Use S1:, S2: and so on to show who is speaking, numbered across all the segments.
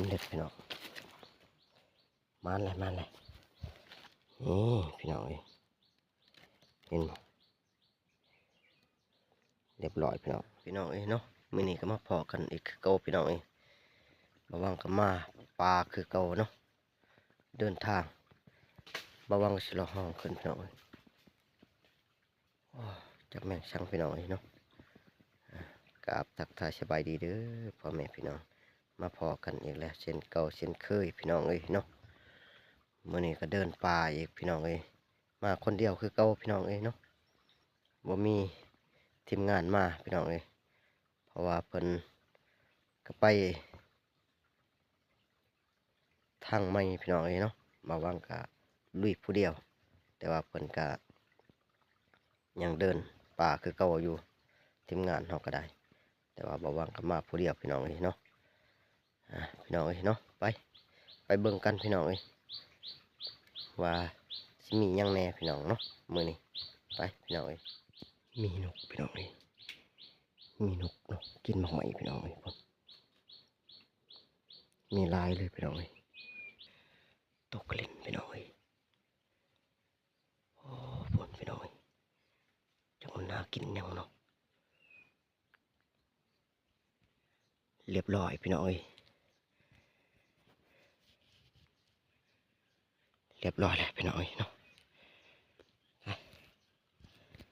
S1: ำเร็จพี่น้องมาเลยมาเลยนี่พี่น้องเอ้ยเห็นไหมเรียบร้อยพี่น้องพี่น้องเอ้เนาะมื้อนี้ก็มาพอกันอีกเก่าพี่น้องเอ้ยบาวังก็มาปลาคือเก่าเนาะเดินทางบาวังก็สิรอห้องขึ้นพี่น้องเอ้จักแม่งช่างพี่น้องเอ้เนาะกราบทักทายสบายดีเด้อพ่อแม่พี่น้อง มาพอกันอีกแล้วเช่นเก่าเช่นเคยพี่น้องเอ้ยเนาะมื่อนี้ก็เดินป่าอีกพี่น้องเอ้ยมาคนเดียวคือเก่าพี่น้องเอ้ยเนาะบ่มีทีมงานมาพี่น้องเอ้ยเพราะว่าเพิ่นก็ไปทางไม่พี่น้องเอ้ยเนาะมาว่างกะลุยผู้เดียว แต่ว่าเพิ่นก็ยังเดินป่าคือเก่าอยู่ทีมงานเราก็ได้ แต่ว่าบ่ว่างก็มาผู้เดียวพี่น้องเอ้ยเนาะ พี่น้องเอ้ยเนาะไป ไปเบิ่งกันพี่น้องเอ้ยว่าสิมียังแน่พี่น้องเนาะมือนี้ไปพี่น้องเอ้ยมีนกพี่น้องเอ้ยมีนกเนาะกินหอยพี่น้องเอ้ยพุ่นมีลายเลยพี่น้องเอ้ยตกกระเล่นพี่น้องเอ้ยโอ้พุ่นพี่น้องเอ้ยจังมันน่ากินยังเนาะเรียบร้อยพี่น้องเอ้ย เรียบร้อยแล้วพี่น้องเอ้ยเนาะ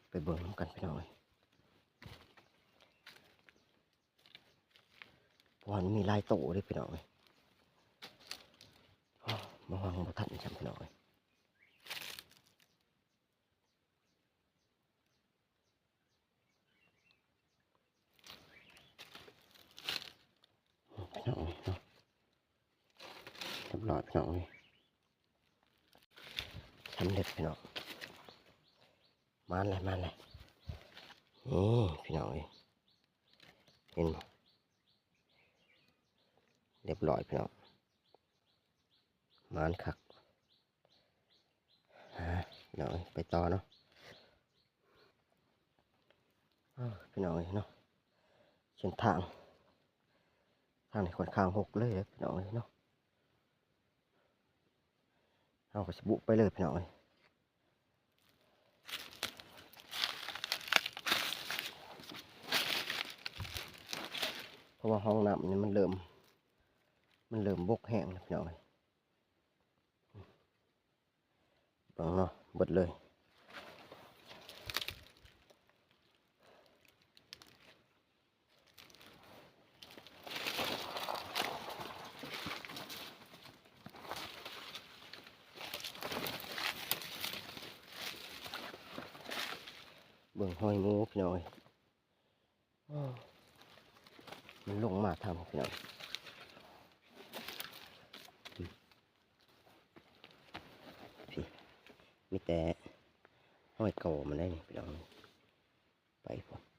S1: ไปเบิ่งกันพี่น้องเอ้ยพราะว่ามันมีลายโตเลยพี่น้องเอ้ยมาวังบ่ทันจำพี่น้องเอ้ยพี่น้องเอ้ยเนาะเรียบร้อยพี่น้องเอ้ย สำเร็จพี่น้องมาเลยมาเลยนี่พี่น้องเอ้ยเห็นไหมเรียบร้อยพี่น้องมานคักฮะพี่น้องเอ้ยไปต่อเนาะพี่น้องเอ้ยเนาะเส้นทางทางในค่อนข้างหกเลยพี่น้องเอ้ยเนาะ เอาก็สบุไปเลยพี่น้องเอ้ยเพราะว่าห้องน้ำนี่มันเริ่ม มันเริ่มบกแห้งแล้วพี่น้องเอ้ยบังเนาะบดเลย เบิ่งห้อยหมูพี่น้อยอ้อ มาทำพี่น้อยมพี่มีแต่ห้อยเก่ามันได้นี่พี่น้องไปผม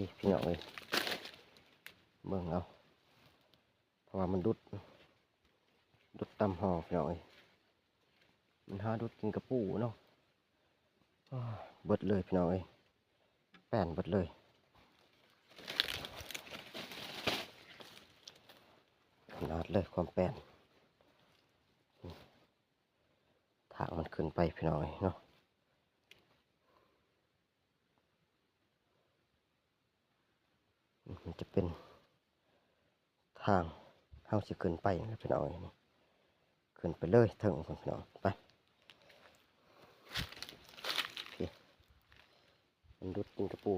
S1: พี่พี่น้องเลยเบิ่งเอาเพราะว่ามันดุด ดุดตำหอพี่น้องเลยมันหาดุดกินกระปูเนาะอ้อเบิดเลยพี่น้องเลยแป้นเบิดเลยขนาดเลยความแป้นทางมันขึ้นไปพี่น้องเอ้ยเนาะ มัน จะเป็นทางเฮาสิขึ้นไปนะพี่น้องเอ้ยนี่ขึ้นไปเลยถึงพุ่นพี่น้องไปมันดุดกินกระปู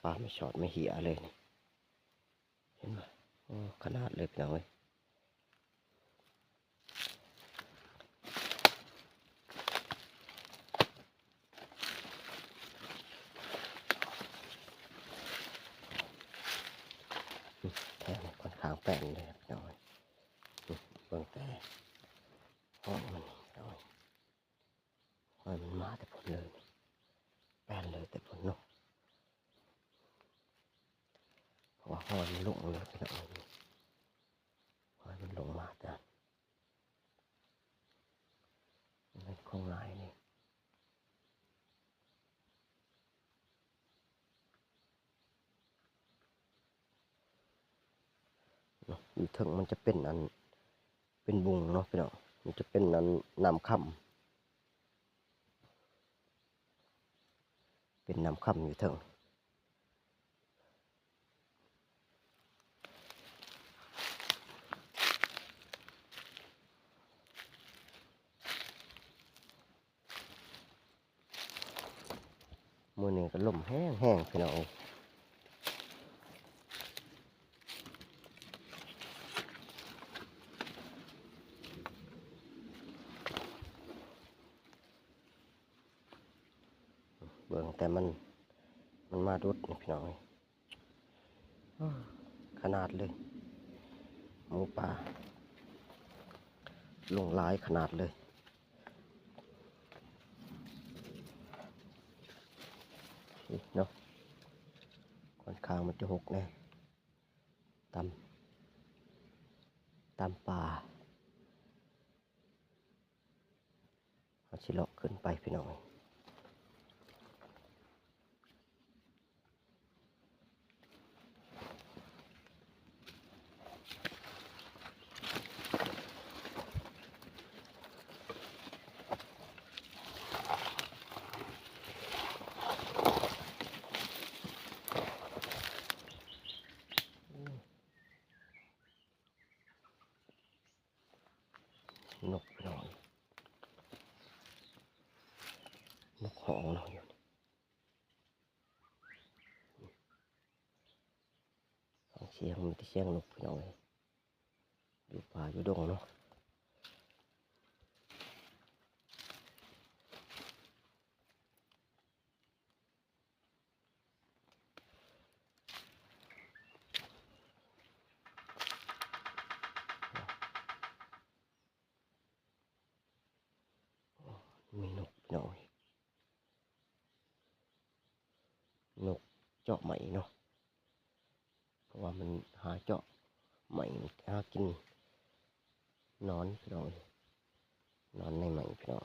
S1: ฟ้าไม่ช็อตไม่เหียเลยนี่เห็นไหมขนาดเลยพี่น้องเอ้ยแท่ค่อนข้างแป้นเลยพี่น้องเยบื้องแต่ห้องมันพี่น้องเอ้ยมันมาแต่ผลเลยแป้นเลยแต่ผลนก ว่าหอยมันลงเลยพี่น้องหอยมันลงมาแต่มันคงหลายนี่เนาะอยู่ถึงมันจะเป็นอัน เป็นบุงเนาะพี่น้องมันจะเป็นอันน้ำค่ำเป็นน้ำค่ำอยู่ถึง มือนี้ก็ลมแห้งแห้งพี่น้องเอ้ยเบิ่งแต่มันมันมาดุดนี่พี่น้องเอ้ยขนาดเลยหมูป่าลงหลายขนาดเลย นี่เนาะค่อนข้างมันจะหกแน่ตำตำป่าเอาชิเลาะขึ้นไปพี่น้องเอ้ย นกพี่น้อง นกหองเนาะอยู่นี่ฟังเสียงมีแต่เสียงนกพี่น้องเลยอยู่ป่าอยู่ดงเนาะมีนกพี่น้องเอ้ยนกเจาะไหมเนาะเพราะว่ามันหาเจาะไหมหากินหนอนพี่น้องเอ้ยหนอนในไหมพี่น้อง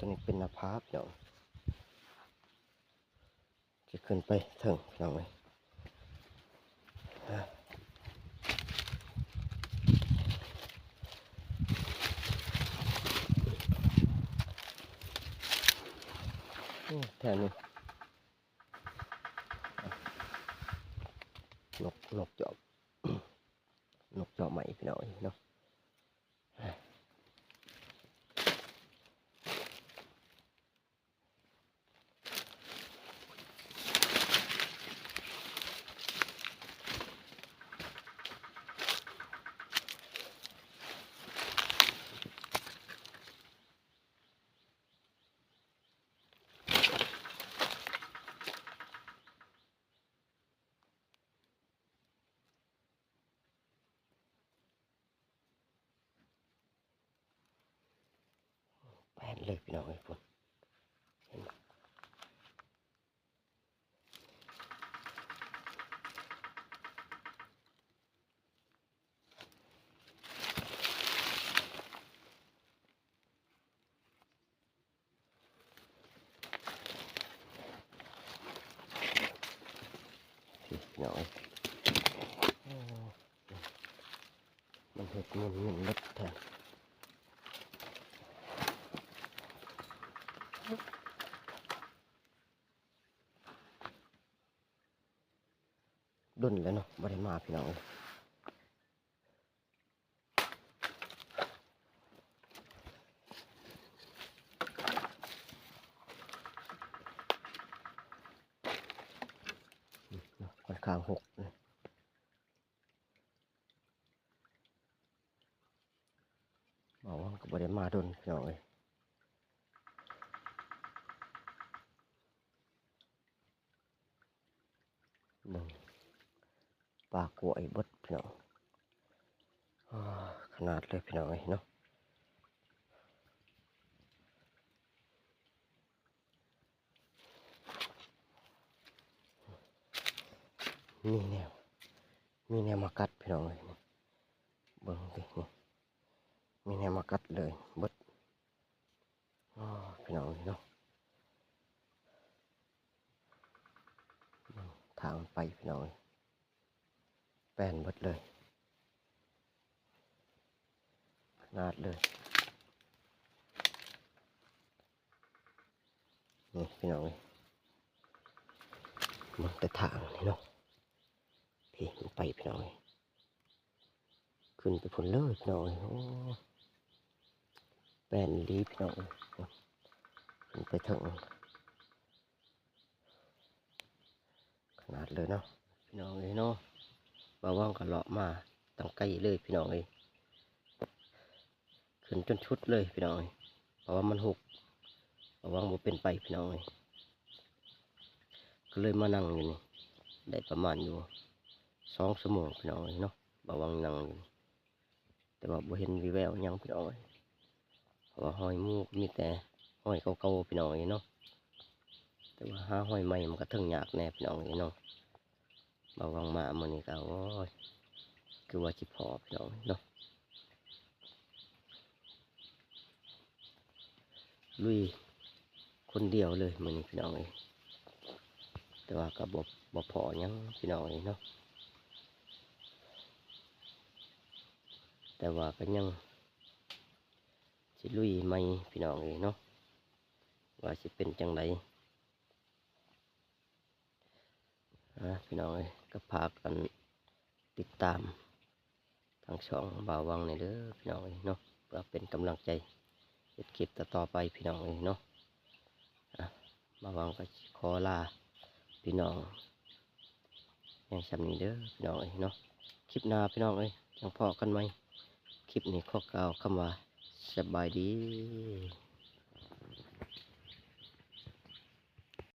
S1: ตัวนี้เป็น หนาพาพี่น้องจะขึ้นไปถึงพี่น้องเลยแถวนี้นกนกจอบนกจอบใหม่พี่น้องเอ้ยเนาะ เลยพี่น้องไอ้พุ่นเห็นบ่พี่น้องเอ้ยมันเห็ดเงินเงินเล็ดแทน พี่น้องค่นข้างหกเนะบอกว่ากับบริมาโดนพี่น้อเลย กล้วยบดพี่น้องขนาดเลยพี่น้องเอ้เนาะมีแนว มีแนวมากัดพี่น้องเลยเบิ่งดินี่มีแนวมากัดเลยบดพี่น้องเลยเนาะทางไปพี่น้องเลย แป้นเบดเลย ขนาดเลย นี่พี่น้องเลยเบิ่งแต่ทางนี่เนาะพี่มันไปพี่น้องเอ้ยขึ้นไปผลเลยพี่น้องเอ้ยโอ้แปลนลีพี่น้องเอ้ยขึ้นไปถึงขนาดเลยเนาะพี่น้องเอ้ยเนาะ บาว่างก็เลาะมาตั้งไกลเลยพี่น้องเอ้ยขึ้นจนชุดเลยพี่น้องเอ้ยเพราะว่ามันหกบาว่างบ่เป็นไปพี่น้องเอ้ยก็เลยมานั่งอยู่นี่ได้ประมาณอยู่สองชั่วโมงพี่น้องเอ้ยเนาะบาวังนั่งอยู่แต่ว่าบ่เห็นวิแววยังพี่น้องเอ้ยเพราะว่าหอยมูกมีแต่หอยเก่าๆพี่น้องเอ้ยเนาะแต่ว่าหาหอยใหม่มันก็ถึงยากแน่พี่น้องเอ้ยเนาะ บาวังมามื้อนี้ก็โอ้ยคือว่าสิพอพี่น้องเอ้ยเนาะลุยคนเดียวเลยมื้อนี้พี่น้องเอ้ยแต่ว่าก็บ่บ่พอยังพี่น้องเอ้ยเนาะแต่ว่าก็ยังสิลุยไม่พี่น้องเลยเนาะว่าสิเป็นจังไดอะพี่น้องเลย ก็พากันติดตามทางช่องบ่าววังในเด้อพี่น้องเลยเนาะเพื่อเป็นกำลังใจเฮ็ดคลิปต่อไปพี่น้องเลยเนาะบ่าววังก็ขอลาพี่น้องอย่างสำนี้เด้อพี่น้องเลยเนาะคลิปหน้าพี่น้องเลยยังพอกันไหมคลิปนี้ข้อกล่าวคำว่าสบายดี